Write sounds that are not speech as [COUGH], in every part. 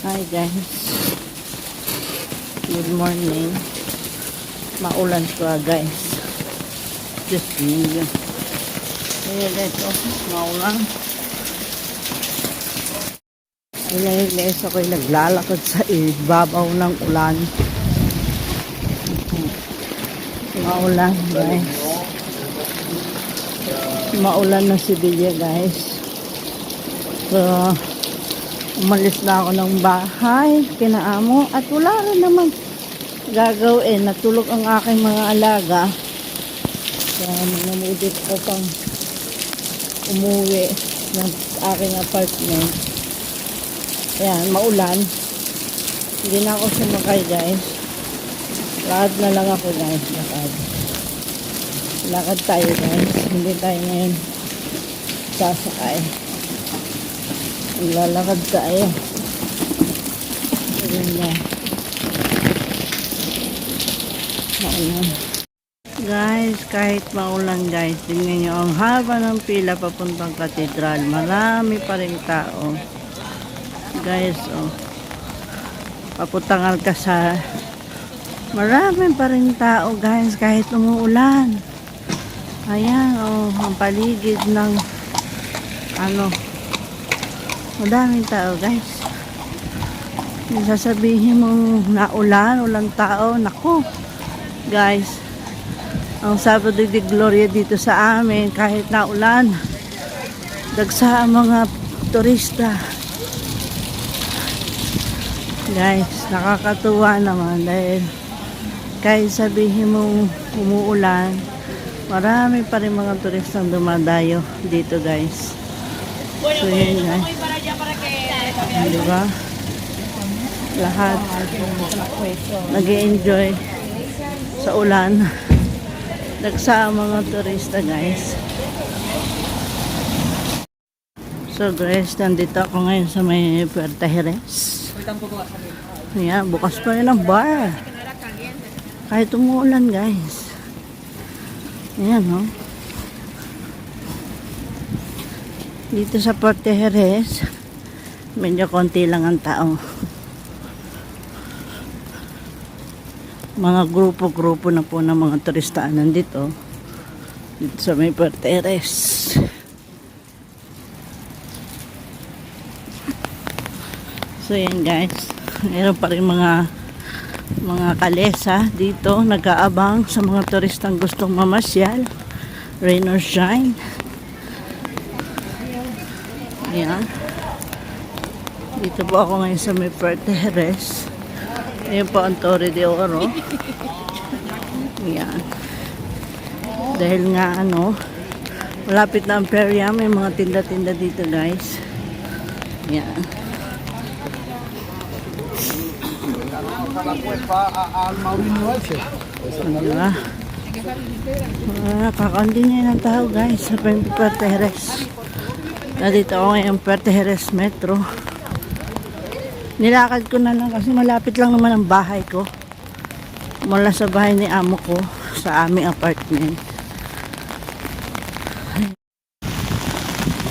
Hi guys. Good morning. Maulan pa guys. Just me. Ayan guys, oh, maulan. Ayan guys, ako'y naglalakad sa ibabaw ng ulan. Maulan guys. Maulan na si Bilya guys. So, umalis na ako ng bahay, kinaamo, at wala rin naman gagawin. Natulog ang aking mga alaga. So, namudit ko pang umuwi ng aking apartment. Ayan, maulan. Hindi na ako sumakay, guys. Lakad na lang ako, guys. Lakad. Lakad tayo, guys. Hindi tayo ngayon sasakay. Lalakad tayo. Ayun na. Maulan. Guys, kahit maulan guys, tingnan nyo, ang haba ng pila papuntang katedral. Marami pa rin tao. Guys, oh. Papuntang Alcazar. Marami pa rin tao guys, kahit umuulan. Ayan, oh, ang paligid ng ano, Madaming tao, guys. Yung sasabihin mong naulan, ulang tao, nako. Guys, ang Sabado de Gloria dito sa amin, kahit naulan, dagsa ang mga turista. Guys, nakakatuwa naman dahil kahit sabihin mong umuulan, marami pa rin mga turistang dumadayo dito, guys. So, yun guys. Di ba? Lahat nag enjoy sa ulan. Nagsa ang mga turista guys. So guys, nandito ako ngayon sa may Puerta Jerez. Ayan, bukas pa rin ang bar. Kahit umuulan guys. Ayan, no? Dito sa Puerta Jerez, medyo konti lang ang tao. Mga grupo-grupo na po ng mga turista nandito. Dito sa may Puerta Jerez. So yan guys, meron pa rin mga mga kalesa dito nag-aabang sa mga turistang gustong mamasyal. Rain or shine. Ayan. Dito po ako ngayon sa may Puerto Jerez. Ayan po ang Torre de Oro. Ayan. Dahil nga ano, malapit na ang perya, may mga tinda-tinda dito guys. Ayan. Diba? Ah, kakaunti niya ng tao guys sa Puerto Jerez. Nandito ako ngayon Puerto Jerez Metro. Nilakad ko na lang kasi malapit lang naman ang bahay ko. Mula sa bahay ni amo ko sa aming apartment.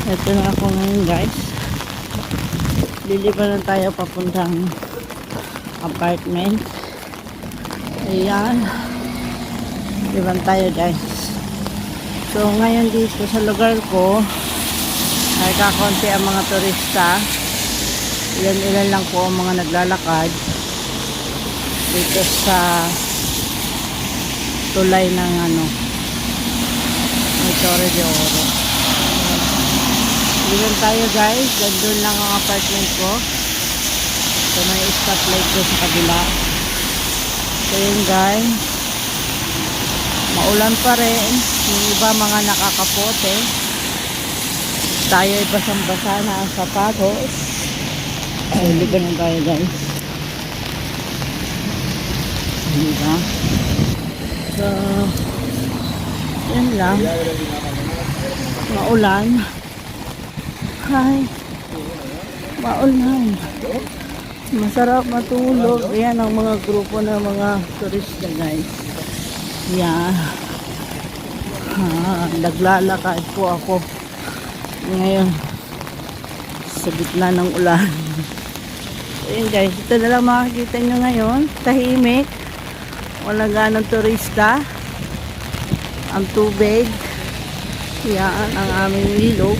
Ito na ako ngayon guys. Lilipan na tayo papuntang apartment. Ayan. Liban tayo guys. So ngayon dito sa lugar ko ay kakonti ang mga turista. Ilan-ilan lang po ang mga naglalakad dito sa tulay ng ano Torre de Oro. Ilan tayo guys. Gandun lang ang apartment ko. So may stoplight ko sa kabila. So yun guys. Maulan pa rin. Yung iba mga nakakapote. Tayo ay basang-basa na ang sapatos. Ay, liban na tayo guys. Diba? So, yan lang. Maulan. Hi. Maulan. Masarap matulog. Yan ang mga grupo ng mga turista guys. Yan. Ah, naglalakad po ako ngayon sa gitna ng ulan. [LAUGHS] Ayun guys, ito na lang makikita nyo ngayon. Tahimik. Wala ganong turista. Ang tubig. Yan, ang aming ilog.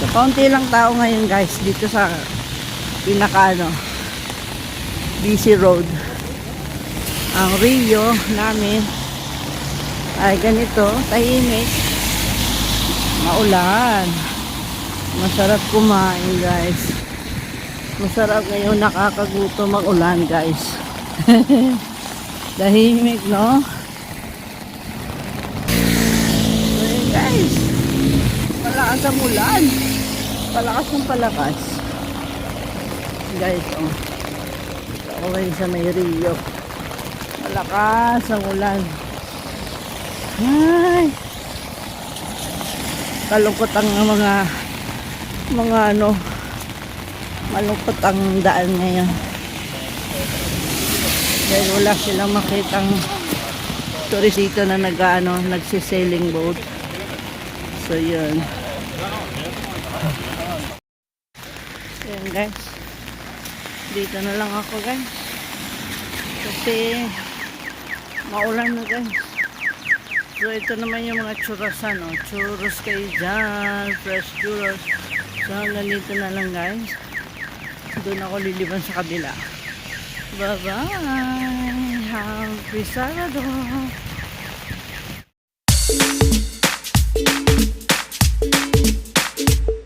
So, kaunti lang tao ngayon guys dito sa pinaka ano, busy road. Ang Rio namin ay ganito, tahimik. Maulan. Masarap kumain guys. Masarap ngayon nakakagutom mag ulan guys. [LAUGHS] Tahimik no? So guys. Palakas ang ulan. Palakas ng palakas. Guys oh. Ngayon sa may Rio. Malakas ang ulan. Ay. Kalungkot ang mga mga ano malungkot ang daan ngayon. Dahil wala silang makitang turisito na nag ano, nagsisailing boat. So yun. Yan guys. Dito na lang ako guys. Kasi maulan na guys. So ito naman yung mga churros ano. Churros kayo dyan. Fresh churros. So hanggang dito na lang guys. Doon ako liliban sa kabila. Bye-bye. Happy Sabado.